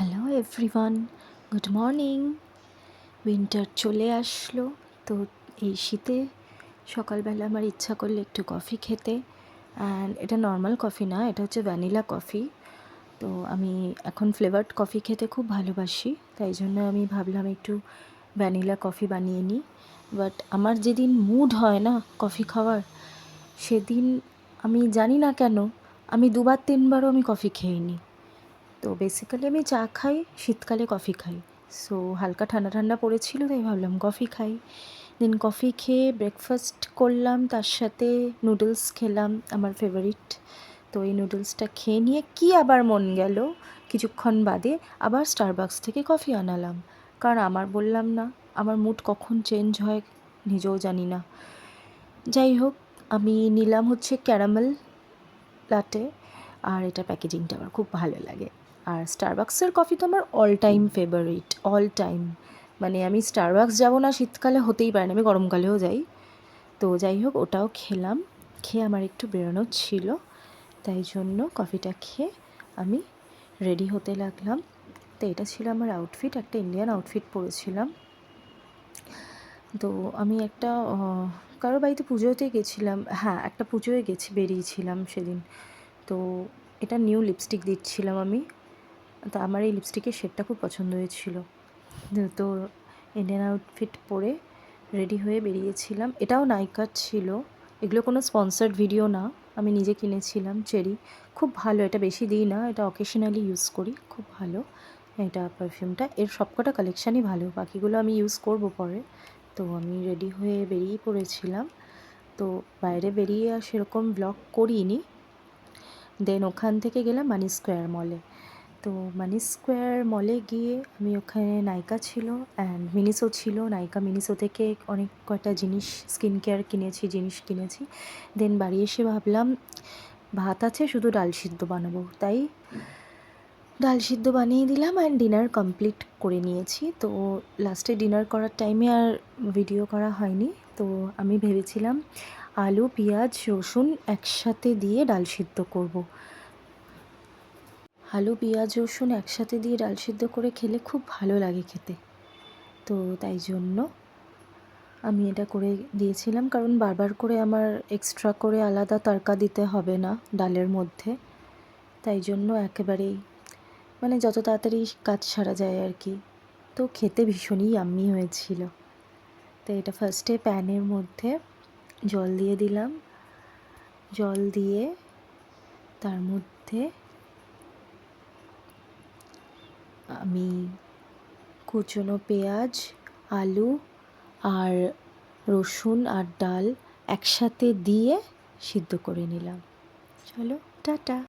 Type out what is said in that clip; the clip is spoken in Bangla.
Hello everyone good morning winter চলে আসলো, তো এই শীতে সকালবেলা আমার ইচ্ছা করলে একটু কফি খেতে। অ্যান্ড এটা নর্মাল কফি না, এটা হচ্ছে ভ্যানিলা কফি তো আমি এখন ফ্লেভার্ড কফি খেতে খুব ভালোবাসি, তাই জন্য আমি ভাবলাম একটু ভ্যানিলা কফি বানিয়ে নিই। বাট আমার যেদিন মুড হয় না কফি খাওয়ার, সেদিন আমি জানি না কেন, আমি দুবার তিনবারও আমি কফি খেয়ে নিই। তো বেসিক্যালি আমি চা খাই, শীতকালে কফি খাই। সো হালকা ঠান্ডা ঠান্ডা পড়েছিল, তাই ভাবলাম কফি খাই। দেন কফি খেয়ে ব্রেকফাস্ট করলাম, তার সাথে নুডলস খেলাম, আমার ফেভারিট তো এই নুডলসটা খেয়ে নিয়ে কি আবার মন গেল, কিছুক্ষণ বাদে আবার স্টারবাক্স থেকে কফি আনালাম। কারণ আমার বললাম না, আমার মুড কখন চেঞ্জ হয় নিজেও জানি না। যাই হোক, আমি নিলাম হচ্ছে ক্যারামেল লাটে আর এটা প্যাকেজিংটা আমার খুব ভালো লাগে। আর স্টারবাক্সের কফি তো আমার all time favourite all time মানে আমি স্টারবাক্স যাব না শীতকালে হতেই পারে না, আমি গরমকালেও যাই। তো যাই হোক, ওটাও খেলাম, খেয়ে আমার একটু বেরোনো ছিল। তাই জন্য কফিটা খেয়ে আমি রেডি হতে লাগলাম। তো এটা ছিল আমার আউটফিট একটা ইন্ডিয়ান আউটফিট পরেছিলাম। তো আমি একটা কারও বাড়িতে পুজোতে গেছিলাম হ্যাঁ একটা পুজোয় গেছি, বেরিয়েছিলাম সেদিন। তো এটা নিউ লিপস্টিক দিচ্ছিলাম আমি। তো আমার এই লিপস্টিকের শেডটা খুব পছন্দ হয়েছিল। তো ইন্ডিয়ান আউটফিট পরে রেডি হয়ে বেরিয়েছিলাম। এটাও নাইকার ছিল। এগুলো কোনো স্পন্সার্ড ভিডিও না। আমি নিজে কিনেছিলাম চেরি। খুব ভালো, এটা বেশি দিই না, এটা অকেশনালি ইউজ করি, খুব ভালো। এটা পারফিউমটা এর সবকটা কালেকশানই ভালো, বাকিগুলো আমি ইউজ করব পরে। তো আমি রেডি হয়ে বেরিয়ে পড়েছিলাম। তো বাইরে বেরিয়ে আর সেরকম ব্লগ করিনি। দেন ওখান থেকে গেলাম মানি স্কোয়ার মলে তো মানি স্কোয়ার মলে গিয়ে আমি ওখানে নাইকা ছিল অ্যান্ড মিনিসো ছিল। নাইকা মিনিসো থেকে অনেক কয়টা জিনিস স্কিন কেয়ার কিনেছি, জিনিস কিনেছি। দেন বাড়ি এসে ভাবলাম, ভাত আছে, শুধু ডাল সিদ্ধ বানাবো। তাই ডাল সিদ্ধ বানিয়ে দিলাম অ্যান্ড ডিনার কমপ্লিট করে নিয়েছি। তো লাস্টে ডিনার করার টাইমে আর ভিডিও করা হয়নি। তো আমি ভেবেছিলাম, আলু, পেঁয়াজ, রসুন একসাথে দিয়ে ডাল সিদ্ধ করব। আলু, পেঁয়াজ, রসুন একসাথে দিয়ে ডাল সিদ্ধ করে খেলে খুব ভালো লাগে খেতে। তো তাই জন্য আমি এটা করে দিয়েছিলাম, কারণ বারবার করে আমার এক্সট্রা করে আলাদা তরকা দিতে হবে না ডালের মধ্যে। তাই জন্য একেবারেই মানে যত তাড়াতাড়ি কাজ সারা যায় আর কি। তো খেতে ভীষণই আম্মি হয়েছিল। তো এটা ফার্স্টে প্যানের মধ্যে জল দিয়ে দিলাম। জল দিয়ে তার মধ্যে আমি কুচনো পেঁয়াজ, আলু আর রসুন আর ডাল একসাথে দিয়ে সিদ্ধ করে নিলাম। চলো, টাটা।